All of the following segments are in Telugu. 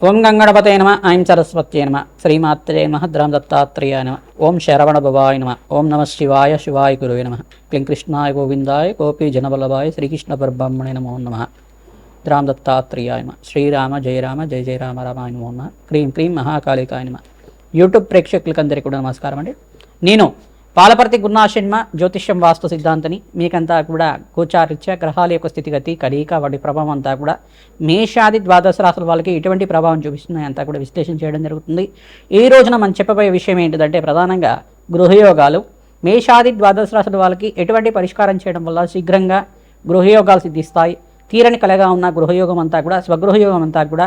ఓం గంగణపతే నమ ఐం సరస్వత్యే నమ శ్రీమాత్రే నమ ద్రాం దత్తాత్రేయ నమ ఓం శరవణ భవాయ నమ ఓం నమ శివాయ శివాయ గురువే నమ క్లీం కృష్ణాయ గోవిందాయ గోపీ జనబలవాయ శ్రీకృష్ణ పరబ్రహ్మణే నమో నమ ద్రాం దత్తాత్రేయాయ నమ శ్రీరామ జయరామ జయ జయ రామ రామాయ నమో నమ క్రీం క్రీం మహాకాళికాయ నమ. యూట్యూబ్ ప్రేక్షకులకందరికీ కూడా నమస్కారం అండి. నేను పాలపర్తి గురునాశన్మ జ్యోతిష్యం వాస్తు సిద్ధాంతని మీకంతా కూడా గోచారిత్య గ్రహాల యొక్క స్థితిగతి కలయిక వాటి ప్రభావం అంతా కూడా మేషాది ద్వాదశ రాశుల వాళ్ళకి ఎటువంటి ప్రభావం చూపిస్తున్నాయి అంతా కూడా విశ్లేషణ చేయడం జరుగుతుంది. ఈ రోజున మనం చెప్పబోయే విషయం ఏంటిదంటే ప్రధానంగా గృహయోగాలు. మేషాది ద్వాదశ రాశుల వాళ్ళకి ఎటువంటి పరిష్కారం చేయడం వల్ల శీఘ్రంగా గృహయోగాలు సిద్ధిస్తాయి. తీరని కలగా ఉన్న గృహయోగం అంతా కూడా స్వగృహయోగం అంతా కూడా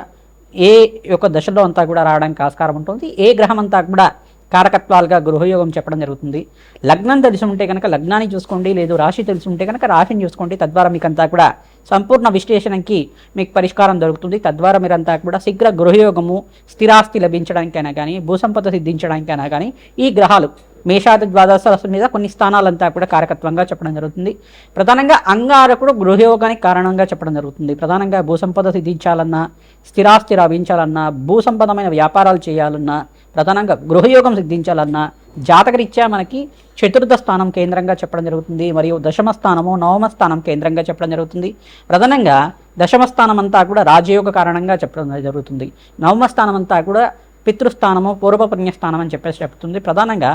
ఏ యొక్క దశలో అంతా కూడా రావడానికి ఆస్కారం ఉంటుంది. ఏ గ్రహం అంతా కూడా కారకత్వాలుగా గృహయోగం చెప్పడం జరుగుతుంది. లగ్నం తెలిసి ఉంటే కనుక లగ్నాన్ని చూసుకోండి లేదు రాశి తెలిసి ఉంటే కనుక రాశిని చూసుకోండి. తద్వారా మీకంతా కూడా సంపూర్ణ విశ్లేషణకి మీకు పరిష్కారం దొరుకుతుంది. తద్వారా మీరంతా కూడా శీఘ్ర గృహయోగము స్థిరాస్తి లభించడానికైనా కానీ భూసంపద సిద్ధించడానికైనా కానీ ఈ గ్రహాలు మేషాది ద్వాదశ రాశుల మీద కొన్ని స్థానాలంతా కూడా కారకత్వంగా చెప్పడం జరుగుతుంది. ప్రధానంగా అంగారకుడు గృహయోగానికి కారణంగా చెప్పడం జరుగుతుంది. ప్రధానంగా భూసంపద సిద్ధించాలన్నా స్థిరాస్తి లభించాలన్నా భూసంపదమైన వ్యాపారాలు చేయాలన్నా ప్రధానంగా గృహయోగం సిద్ధించాలన్నా జాతకరీత్యా మనకి చతుర్థ స్థానం కేంద్రంగా చెప్పడం జరుగుతుంది. మరియు దశమ స్థానము నవమ స్థానం కేంద్రంగా చెప్పడం జరుగుతుంది. ప్రధానంగా దశమ స్థానం అంతా కూడా రాజయోగ కారణంగా చెప్పడం జరుగుతుంది. నవమ స్థానం అంతా కూడా పితృస్థానము పూర్వపుణ్యస్థానం అని చెప్పేసి చెప్తుంది. ప్రధానంగా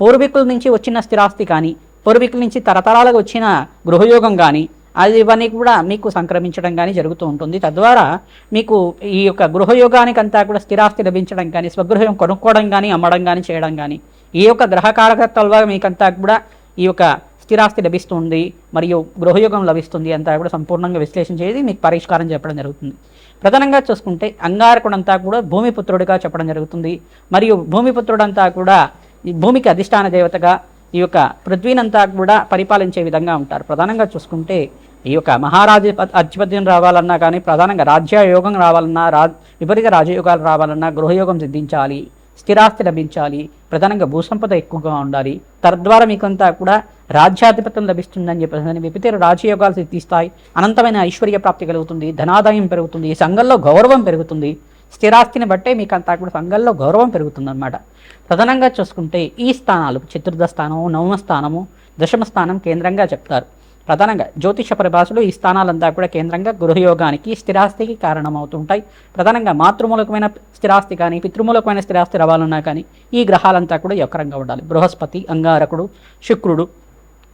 పూర్వీకుల నుంచి వచ్చిన స్థిరాస్తి కానీ పూర్వీకుల నుంచి తరతరాలకు వచ్చిన గృహయోగం కానీ అది ఇవన్నీ కూడా మీకు సంక్రమించడం కానీ జరుగుతూ ఉంటుంది. తద్వారా మీకు ఈ యొక్క గృహయోగానికంతా కూడా స్థిరాస్తి లభించడం కానీ స్వగృహం కొనుక్కోవడం కానీ అమ్మడం కానీ చేయడం కానీ ఈ యొక్క గ్రహకారకత్వాలుగా మీకంతా కూడా ఈ యొక్క స్థిరాస్తి లభిస్తుంది మరియు గృహయోగం లభిస్తుంది అంతా కూడా సంపూర్ణంగా విశ్లేషణ చేసి మీకు పరిష్కారం చెప్పడం జరుగుతుంది. ప్రధానంగా చూసుకుంటే అంగారకుడంతా కూడా భూమిపుత్రుడిగా చెప్పడం జరుగుతుంది. మరియు భూమిపుత్రుడంతా కూడా ఈ భూమికి అధిష్టాన దేవతగా ఈ యొక్క పృథ్వీనంతా కూడా పరిపాలించే విధంగా ఉంటారు. ప్రధానంగా చూసుకుంటే ఈ యొక్క మహారాజ అధిపత్యం రావాలన్నా కానీ ప్రధానంగా రాజ్యయోగం రావాలన్నా రా విపరీత రాజయోగాలు రావాలన్నా గృహయోగం సిద్ధించాలి. స్థిరాస్తి లభించాలి ప్రధానంగా భూసంపద ఎక్కువగా ఉండాలి. తద్వారా మీకంతా కూడా రాజ్యాధిపత్యం లభిస్తుందని చెప్పేసి విపరీత రాజయోగాలు సిద్ధిస్తాయి అనంతమైన ఐశ్వర్య ప్రాప్తి కలుగుతుంది ధనాదాయం పెరుగుతుంది సంఘంలో గౌరవం పెరుగుతుంది. స్థిరాస్తిని బట్టే మీకు అంతా కూడా సంఘంలో గౌరవం పెరుగుతుందన్నమాట. ప్రధానంగా చూసుకుంటే ఈ స్థానాలు చతుర్థ స్థానము నవమ స్థానము దశమ స్థానం కేంద్రంగా చెప్తారు. ప్రధానంగా జ్యోతిష పరిభాషలో ఈ స్థానాలంతా కూడా కేంద్రంగా గృహయోగానికి స్థిరాస్తికి కారణమవుతుంటాయి. ప్రధానంగా మాతృమూలకమైన స్థిరాస్తి కానీ పితృమూలకమైన స్థిరాస్తి రావాలన్నా కానీ ఈ గ్రహాలంతా కూడా యొక్కరంగా ఉండాలి. బృహస్పతి అంగారకుడు శుక్రుడు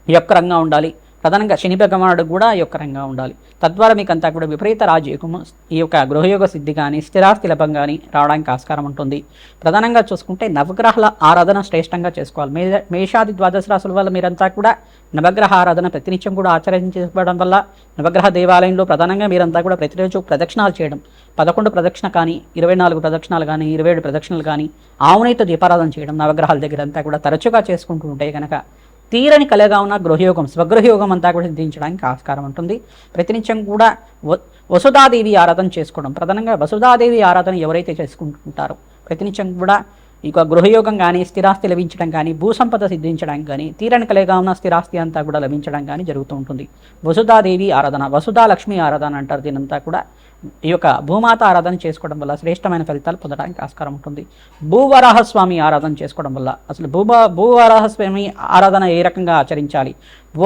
యొక్కరంగా ఉండాలి. ప్రధానంగా శని భగవానుడు కూడా యొక్కరంగా ఉండాలి. తద్వారా మీకు అంతా కూడా విపరీత రాజయోగము ఈ యొక్క గృహయోగ సిద్ధి కానీ స్థిరాస్తి లభం కానీ రావడానికి ఆస్కారం ఉంటుంది. ప్రధానంగా చూసుకుంటే నవగ్రహాల ఆరాధన శ్రేష్టంగా చేసుకోవాలి. మే మేషాది ద్వాదశ రాసుల వల్ల మీరంతా కూడా నవగ్రహ ఆరాధన ప్రతినిత్యం కూడా ఆచరించబడడం వల్ల నవగ్రహ దేవాలయంలో ప్రధానంగా మీరంతా కూడా ప్రతిరోజు ప్రదక్షిణాలు చేయడం. పదకొండు ప్రదక్షిణ కానీ ఇరవై నాలుగు ప్రదక్షిణాలు కానీ ఇరవై ఏడు ప్రదక్షిణలు కానీ ఆవునైతో దీపారాధన చేయడం నవగ్రహాల దగ్గర అంతా కూడా తరచుగా చేసుకుంటూ ఉంటే కనుక తీరని కలగా ఉన్న గృహయోగం స్వగృహయోగం అంతా కూడా సిద్ధించడానికి ఆస్కారం ఉంటుంది. ప్రతినిత్యం కూడా వసుధాదేవి ఆరాధన చేసుకోవడం. ప్రధానంగా వసుధాదేవి ఆరాధన ఎవరైతే చేసుకుంటుంటారో ప్రతినిత్యం కూడా ఇక గృహయోగం కానీ స్థిరాస్తి లభించడం కానీ భూసంపద సిద్ధించడం కానీ తీరని కలిగా ఉన్న స్థిరాస్తి అంతా కూడా లభించడం కానీ జరుగుతూ ఉంటుంది. వసుధాదేవి ఆరాధన వసుధా లక్ష్మి ఆరాధన అంటారు దీనంతా కూడా. ఈ యొక్క భూమాత ఆరాధన చేసుకోవడం వల్ల శ్రేష్టమైన ఫలితాలు పొందడానికి ఆస్కారం ఉంటుంది. భూవరాహస్వామి ఆరాధన చేసుకోవడం వల్ల అసలు భూభా భూవరాహస్వామి ఆరాధన ఏ రకంగా ఆచరించాలి?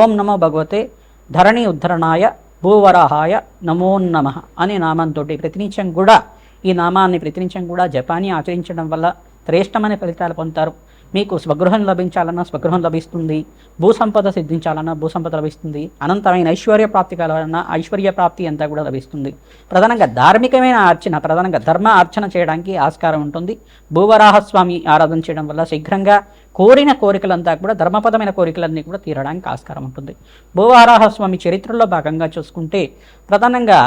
ఓం నమో భగవతే ధరణి ఉద్ధరణాయ భూవరాహాయ నమో నమ అనే నామంతో ప్రతినిత్యం కూడా ఈ నామాన్ని ప్రతినిత్యం కూడా జపాన్ని ఆచరించడం వల్ల శ్రేష్టమైన ఫలితాలు పొందుతారు. మీకు స్వగృహం లభించాలన్నా స్వగృహం లభిస్తుంది. భూసంపద సిద్ధించాలన్నా భూసంపద లభిస్తుంది. అనంతమైన ఐశ్వర్య ప్రాప్తి కావాలన్నా ఐశ్వర్య ప్రాప్తి అంతా కూడా లభిస్తుంది. ప్రధానంగా ధార్మికమైన అర్చన ప్రధానంగా ధర్మ అర్చన చేయడానికి ఆస్కారం ఉంటుంది. భూవరాహస్వామి ఆరాధన చేయడం వల్ల శీఘ్రంగా కోరిన కోరికలంతా కూడా ధర్మపదమైన కోరికలన్నీ కూడా తీరడానికి ఆస్కారం ఉంటుంది. భూవరాహస్వామి చరిత్రలో భాగంగా చూసుకుంటే ప్రధానంగా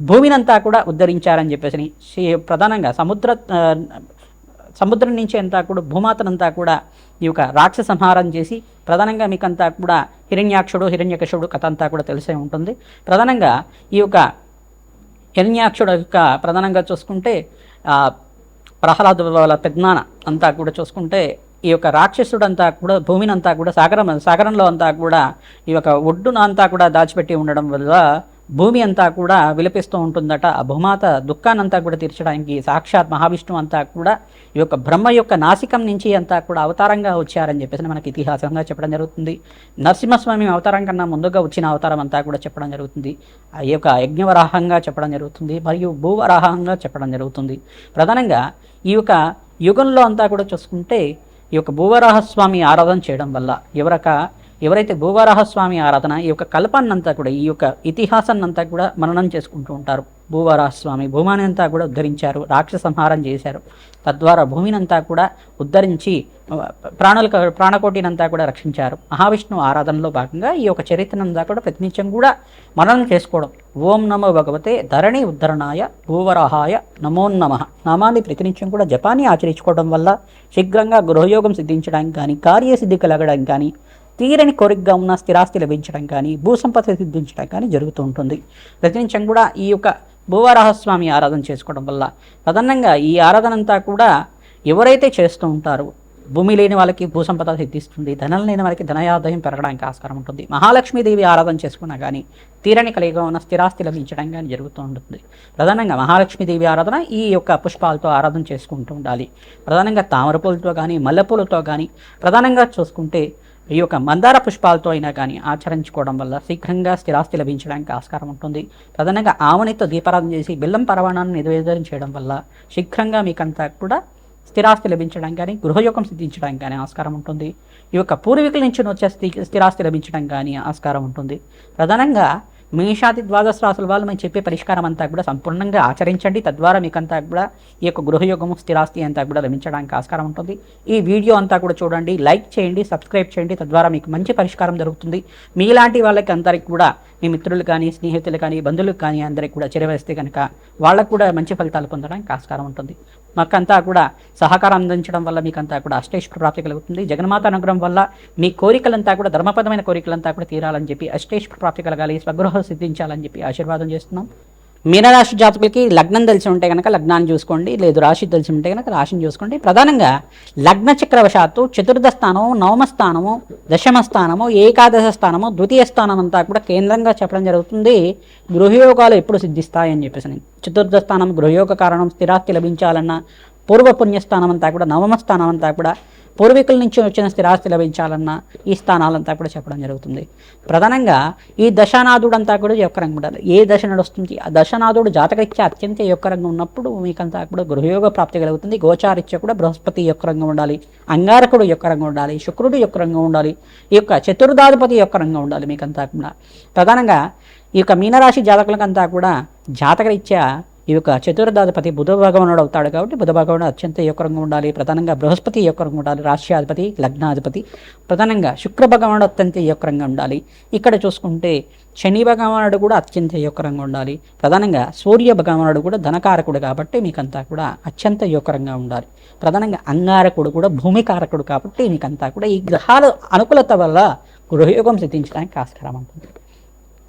భూమినంతా కూడా ఉద్ధరించారని చెప్పేసి ప్రధానంగా సముద్ర సముద్రం నుంచి అంతా కూడా భూమాతనంతా కూడా ఈ యొక్క రాక్షస సంహారం చేసి ప్రధానంగా మీకంతా కూడా హిరణ్యాక్షుడు హిరణ్యకశుడు కథ అంతా కూడా తెలిసే ఉంటుంది. ప్రధానంగా ఈ యొక్క హిరణ్యాక్షుడు యొక్క ప్రధానంగా చూసుకుంటే ఆ, ప్రహ్లాద వాళ్ళ అంతా కూడా చూసుకుంటే ఈ యొక్క రాక్షసుడంతా కూడా భూమిని అంతా కూడా సాగరం సాగరంలో అంతా కూడా ఈ యొక్క ఒడ్డున అంతా కూడా దాచిపెట్టి ఉండడం వల్ల భూమి అంతా కూడా విలపిస్తూ ఉంటుందట. ఆ భూమాత దుఃఖానంతా కూడా తీర్చడానికి సాక్షాత్ మహావిష్ణువు అంతా కూడా ఈ యొక్క బ్రహ్మ యొక్క నాసికం నుంచి అంతా కూడా అవతారంగా వచ్చారని చెప్పేసి మనకి ఇతిహాసంగా చెప్పడం జరుగుతుంది. నరసింహస్వామి అవతారం కన్నా ముందుగా వచ్చిన అవతారం అంతా కూడా చెప్పడం జరుగుతుంది. ఆ యొక్క యజ్ఞవరాహంగా చెప్పడం జరుగుతుంది. మరియు భూవరాహంగా చెప్పడం జరుగుతుంది. ప్రధానంగా ఈ యొక్క యుగంలో అంతా కూడా చూసుకుంటే ఈ యొక్క భూవరాహస్వామి ఆరాధన చేయడం వల్ల ఎవరక ఎవరైతే భూవరాహస్వామి ఆరాధన ఈ యొక్క కల్పాన్నంతా కూడా ఈ యొక్క ఇతిహాసాన్నంతా కూడా మననం చేసుకుంటూ ఉంటారు. భూవరాహస్వామి భూమాని అంతా కూడా ఉద్ధరించారు రాక్షస సంహారం చేశారు. తద్వారా భూమినంతా కూడా ఉద్ధరించి ప్రాణుల ప్రాణకోటినంతా కూడా రక్షించారు. మహావిష్ణువు ఆరాధనలో భాగంగా ఈ యొక్క చరిత్రనంతా కూడా ప్రతినిత్యం కూడా మననం చేసుకోవడం. ఓం నమో భగవతే ధరణి ఉద్ధరణాయ భూవరాహాయ నమో నమ. నామాన్ని ప్రతినిత్యం కూడా జపాన్ని ఆచరించుకోవడం వల్ల శీఘ్రంగా గృహయోగం సిద్ధించడానికి కానీ కార్యసిద్ధి కలగడానికి కానీ తీరని కోరికగా ఉన్న స్థిరాస్తి లభించడం కానీ భూసంపద సిద్ధించడం కానీ జరుగుతూ ఉంటుంది. ప్రతినిత్యం కూడా ఈ యొక్క భూవరాహస్వామి ఆరాధన చేసుకోవడం వల్ల ప్రధానంగా ఈ ఆరాధన అంతా కూడా ఎవరైతే చేస్తూ ఉంటారో భూమి లేని వాళ్ళకి భూసంపద సిద్ధిస్తుంది ధనం లేని వాళ్ళకి ధనయాదాయం పెరగడానికి ఆస్కారం ఉంటుంది. మహాలక్ష్మీదేవి ఆరాధన చేసుకున్నా కానీ తీరని కలిగిగా ఉన్న స్థిరాస్తి లభించడం కానీ జరుగుతూ ఉంటుంది. ప్రధానంగా మహాలక్ష్మీదేవి ఆరాధన ఈ యొక్క పుష్పాలతో ఆరాధన చేసుకుంటూ ఉండాలి. ప్రధానంగా తామర పూలతో కానీ మల్లెపూలతో కానీ ప్రధానంగా చూసుకుంటే ఈ యొక్క మందార పుష్పాలతో అయినా కానీ ఆచరించుకోవడం వల్ల శీఘ్రంగా స్థిరాస్తి లభించడానికి ఆస్కారం ఉంటుంది. ప్రధానంగా ఆవునితో దీపారాధన చేసి బెల్లం పరవాణాన్ని నివేదన చేయడం వల్ల శీఘ్రంగా మీకంతా కూడా స్థిరాస్తి లభించడానికి కానీ గృహయోగం సిద్ధించడానికి కానీ ఆస్కారం ఉంటుంది. ఈ యొక్క పూర్వీకుల నుంచి వచ్చే స్థి- స్థిరాస్తి లభించడం కానీ ఆస్కారం ఉంటుంది. ప్రధానంగా మేషాది ద్వాదశ రాసుల వాళ్ళు మేము చెప్పే పరిష్కారం అంతా కూడా సంపూర్ణంగా ఆచరించండి. తద్వారా మీకంతా కూడా ఈ యొక్క గృహయోగము స్థిరాస్తి అంతా కూడా లభించడానికి ఆస్కారం ఉంటుంది. ఈ వీడియో అంతా కూడా చూడండి లైక్ చేయండి సబ్స్క్రైబ్ చేయండి. తద్వారా మీకు మంచి పరిష్కారం దొరుకుతుంది. మీలాంటి వాళ్ళకి అందరికి కూడా మీ మిత్రులు కానీ స్నేహితులు కానీ బంధువులు కానీ అందరికి కూడా చేరవేస్తే కనుక వాళ్ళకు కూడా మంచి ఫలితాలు పొందడానికి ఆస్కారం ఉంటుంది. మాకంతా కూడా సహకారం అందించడం వల్ల మీకంతా కూడా అష్టేశ్వర ప్రాప్తి కలుగుతుంది. జగన్మాత అనుగ్రహం వల్ల మీ కోరికలంతా కూడా ధర్మపదమైన కోరికలంతా కూడా తీరాలని చెప్పి అష్టేశ్వర ప్రాప్తి కలగాలి స్వగృహం సిద్ధించాలని చెప్పి ఆశీర్వాదం చేస్తున్నాం. మీనరాశి జాతకులకి లగ్నం తెలిసి ఉంటే కనుక లగ్నాన్ని చూసుకోండి లేదు రాశి తెలిసి ఉంటే కనుక రాశిని చూసుకోండి. ప్రధానంగా లగ్న చక్రవశాత్తు చతుర్థ స్థానము నవమ స్థానము దశమ స్థానము ఏకాదశ స్థానము ద్వితీయ స్థానం అంతా కూడా కేంద్రంగా చెప్పడం జరుగుతుంది. గృహయోగాలు ఎప్పుడు సిద్ధిస్తాయని చెప్పేసి చతుర్థ స్థానం గృహయోగ కారణం స్థిరాస్తి లభించాలన్న పూర్వ పుణ్యస్థానం అంతా కూడా నవమ స్థానం అంతా కూడా పూర్వీకుల నుంచి వచ్చిన స్థిరాస్తి లభించాలన్న ఈ స్థానాలంతా కూడా చెప్పడం జరుగుతుంది. ప్రధానంగా ఈ దశానాథుడు అంతా కూడా యొక్కరంగా ఉండాలి. ఏ దశ నడుస్తుంది? ఆ దశనాథుడు జాతకరీత్యా అత్యంత యొక్కరంగా ఉన్నప్పుడు మీకంతా కూడా గృహయోగ ప్రాప్తి కలుగుతుంది. గోచారీత్యా కూడా బృహస్పతి యొక్క రంగం ఉండాలి. అంగారకుడు యొక్క రంగం ఉండాలి. శుక్రుడు యొక్క రంగం ఉండాలి. ఈ యొక్క చతుర్థాధిపతి యొక్క రంగం ఉండాలి మీకంతా కూడా. ప్రధానంగా ఈ యొక్క మీనరాశి జాతకులకంతా కూడా జాతకరీత్యా ఈ యొక్క చతుర్ధాధిపతి బుధ భగవానుడు అవుతాడు కాబట్టి బుధ భగవానుడు అత్యంత యొక్కరంగా ఉండాలి. ప్రధానంగా బృహస్పతి యొక్కరంగా ఉండాలి. రాష్ట్రాధిపతి లగ్నాధిపతి ప్రధానంగా శుక్ర భగవానుడు అత్యంత యొక్కరంగా ఉండాలి. ఇక్కడ చూసుకుంటే శని భగవానుడు కూడా అత్యంత యొక్కరంగా ఉండాలి. ప్రధానంగా సూర్య భగవానుడు కూడా ధనకారకుడు కాబట్టి మీకంతా కూడా అత్యంత యొక్కరంగా ఉండాలి. ప్రధానంగా అంగారకుడు కూడా భూమికారకుడు కాబట్టి మీకంతా కూడా ఈ గ్రహాల అనుకూలత వల్ల గృహయోగం సిద్ధించడానికి ఆస్కారం ఉంటుంది.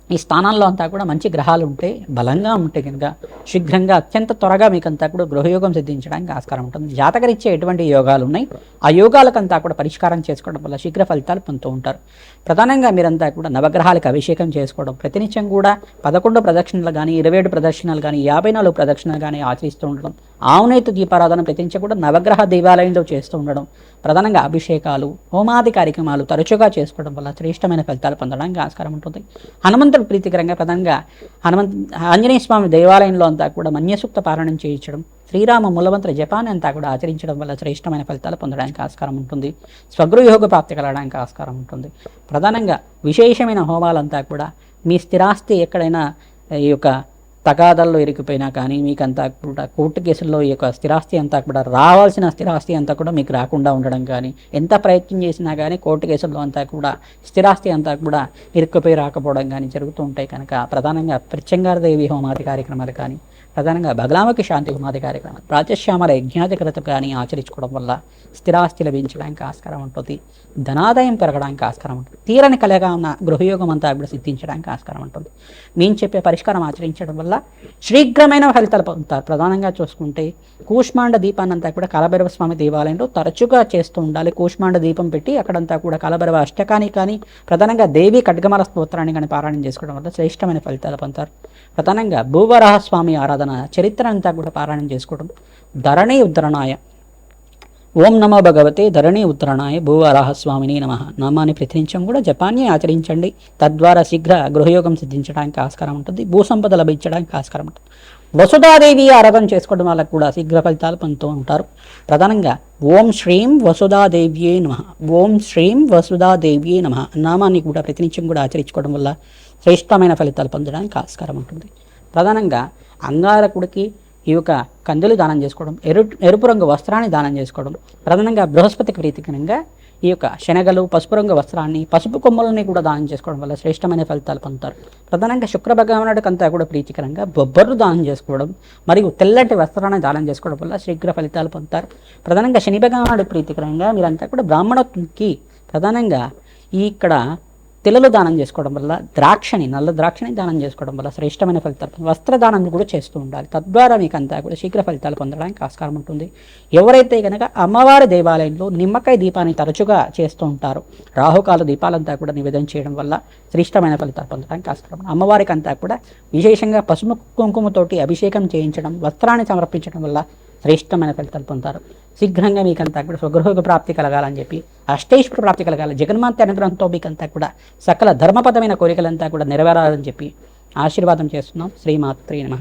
ఈ స్థానాల్లో అంతా కూడా మంచి గ్రహాలు ఉంటే బలంగా ఉంటే కనుక శీఘ్రంగా అత్యంత త్వరగా మీకంతా కూడా గృహయోగం సిద్ధించడానికి ఆస్కారం ఉంటుంది. జాతకరిచ్చే ఎటువంటి యోగాలు ఉన్నాయి? ఆ యోగాలకంతా కూడా పరిష్కారం చేసుకోవడం వల్ల శీఘ్ర ఫలితాలు పొందుతూ ఉంటారు. ప్రధానంగా మీరంతా కూడా నవగ్రహాలకు అభిషేకం చేసుకోవడం ప్రతినిత్యం కూడా పదకొండు ప్రదక్షిణలు కానీ ఇరవై ఏడు ప్రదక్షిణలు కానీ యాభై నాలుగు ప్రదక్షిణలు కానీ ఆచరిస్తూ ఉండడం ఆవునేతు దీపారాధన ప్రతినిత్యం కూడా నవగ్రహ దేవాలయంలో చేస్తూ ఉండడం ప్రధానంగా అభిషేకాలు హోమాది కార్యక్రమాలు తరచుగా చేసుకోవడం వల్ల శ్రేష్టమైన ఫలితాలు పొందడానికి ఆస్కారం ఉంటుంది. హనుమంతుడు ప్రీతికరంగా ప్రధానంగా హనుమంత్ ఆంజనేయ స్వామి దేవాలయంలో అంతా కూడా మన్యసూక్త పారాయణం చేయించడం శ్రీరామ మూలమంత్ర జపాన్ని అంతా కూడా ఆచరించడం వల్ల శ్రేష్టమైన ఫలితాలు పొందడానికి ఆస్కారం ఉంటుంది. స్వగృహయోగ ప్రాప్తి కలగడానికి ఆస్కారం ఉంటుంది. ప్రధానంగా విశేషమైన హోమాలంతా కూడా మీ స్థిరాస్తి ఎక్కడైనా ఈ యొక్క తగాదల్లో ఇరికిపోయినా కానీ మీకంతా కూడా కోర్టు కేసుల్లో ఈ యొక్క స్థిరాస్తి అంతా కూడా రావాల్సిన స్థిరాస్తి అంతా కూడా మీకు రాకుండా ఉండడం కానీ ఎంత ప్రయత్నం చేసినా కానీ కోర్టు కేసుల్లో అంతా కూడా స్థిరాస్తి అంతా కూడా ఇరుక్కుపోయి రాకపోవడం కానీ జరుగుతూ ఉంటాయి. కనుక ప్రధానంగా ప్రత్యంగారదేవి హోమాది కార్యక్రమాలు కానీ ప్రధానంగా బగలామకి శాంతి ఉమాది కార్యక్రమం ప్రాచశ్యామల యజ్ఞాధికృత కానీ ఆచరించుకోవడం వల్ల స్థిరాస్తి లభించడానికి ఆస్కారం ఉంటుంది. ధనాదాయం పెరగడానికి ఆస్కారం ఉంటుంది. తీరని కలగా ఉన్న గృహయోగం అంతా కూడా సిద్ధించడానికి ఆస్కారం ఉంటుంది. మేము చెప్పే పరిష్కారం ఆచరించడం వల్ల శీఘ్రమైన ఫలితాలు పొందుతారు ప్రధానంగా చూసుకుంటే కూష్మాండ దీపాన్ని అంతా కూడా కలభైరవ స్వామి దేవాలయంలో తరచుగా చేస్తూ ఉండాలి. కూష్మాండ దీపం పెట్టి అక్కడంతా కూడా కలభైరవ అష్టకాన్ని కానీ ప్రధానంగా దేవి ఖడ్గమల స్తోత్రాన్ని కానీ పారాయణం చేసుకోవడం వల్ల శ్రేష్టమైన ఫలితాలు పొందుతారు. ప్రధానంగా భూవరాహ స్వామి ఆరాధన చరిత్ర అంతా కూడా పారాయణం చేసుకోవడం. ధరణి ఉద్ధరణాయ. ఓం నమో భగవతే ధరణి ఉత్తరణాయ భూవరాహస్వామిని నమ. నామాన్ని ప్రతినిత్యం కూడా జపాన్ని ఆచరించండి. తద్వారా శీఘ్ర గృహయోగం సిద్ధించడానికి ఆస్కారం ఉంటుంది. భూసంపద లభించడానికి ఆస్కారం ఉంటుంది. వసుధాదేవి ఆరాధన చేసుకోవడం వాళ్ళకు కూడా శీఘ్ర ఫలితాలు పొందుతూ ఉంటారు. ప్రధానంగా ఓం శ్రీం వసుధాదేవ్యే నమ. ఓం శ్రీం వసుధాదేవ్యే నమ. నామాన్ని కూడా ప్రతినిత్యం కూడా ఆచరించుకోవడం వల్ల శ్రేష్టమైన ఫలితాలు పొందడానికి ఆస్కారం ఉంటుంది. ప్రధానంగా అంగారకుడికి ఈ యొక్క కందులు దానం చేసుకోవడం ఎరు ఎరుపు రంగు వస్త్రాన్ని దానం చేసుకోవడం ప్రధానంగా బృహస్పతికి ప్రీతికరంగా ఈ యొక్క శనగలు పసుపు రంగు వస్త్రాన్ని పసుపు కొమ్మలని కూడా దానం చేసుకోవడం వల్ల శ్రేష్టమైన ఫలితాలు పొందుతారు. ప్రధానంగా శుక్ర భగవానుడికి కూడా ప్రీతికరంగా బొబ్బర్లు దానం చేసుకోవడం మరియు తెల్లటి వస్త్రాన్ని దానం చేసుకోవడం వల్ల శీఘ్ర ఫలితాలు పొందుతారు. ప్రధానంగా శని భగవానుడు ప్రీతికరంగా మీరంతా కూడా బ్రాహ్మణత్వంకి ప్రధానంగా ఈ ఇక్కడ తిలలు దానం చేసుకోవడం వల్ల ద్రాక్షని నల్ల ద్రాక్షని దానం చేసుకోవడం వల్ల శ్రేష్టమైన ఫలితాలు వస్త్రదానం కూడా చేస్తూ ఉండాలి. తద్వారా మీకు అంతా కూడా శీఘ్ర ఫలితాలు పొందడానికి ఆస్కారం ఉంటుంది. ఎవరైతే కనుక అమ్మవారి దేవాలయంలో నిమ్మకాయ దీపాన్ని తరచుగా చేస్తూ ఉంటారో రాహుకాల దీపాలంతా కూడా నివేదన చేయడం వల్ల శ్రేష్టమైన ఫలితాలు పొందడానికి ఆస్కారం. అమ్మవారికి అంతా కూడా విశేషంగా పసుపు కుంకుమతోటి అభిషేకం చేయించడం వస్త్రాన్ని సమర్పించడం వల్ల శ్రేష్టమైన ఫలితాలు పొందుతారు. శీఘ్రంగా మీకంతా కూడా స్వగృహ ప్రాప్తి కలగాలని చెప్పి అష్టేశ్వర ప్రాప్తి కలగాలి. జగన్మాత అనుగ్రహంతో మీకంతా కూడా సకల ధర్మపదమైన కోరికలంతా కూడా నెరవేరాలని చెప్పి ఆశీర్వాదం చేస్తున్నాం. శ్రీమాత్రి నమ.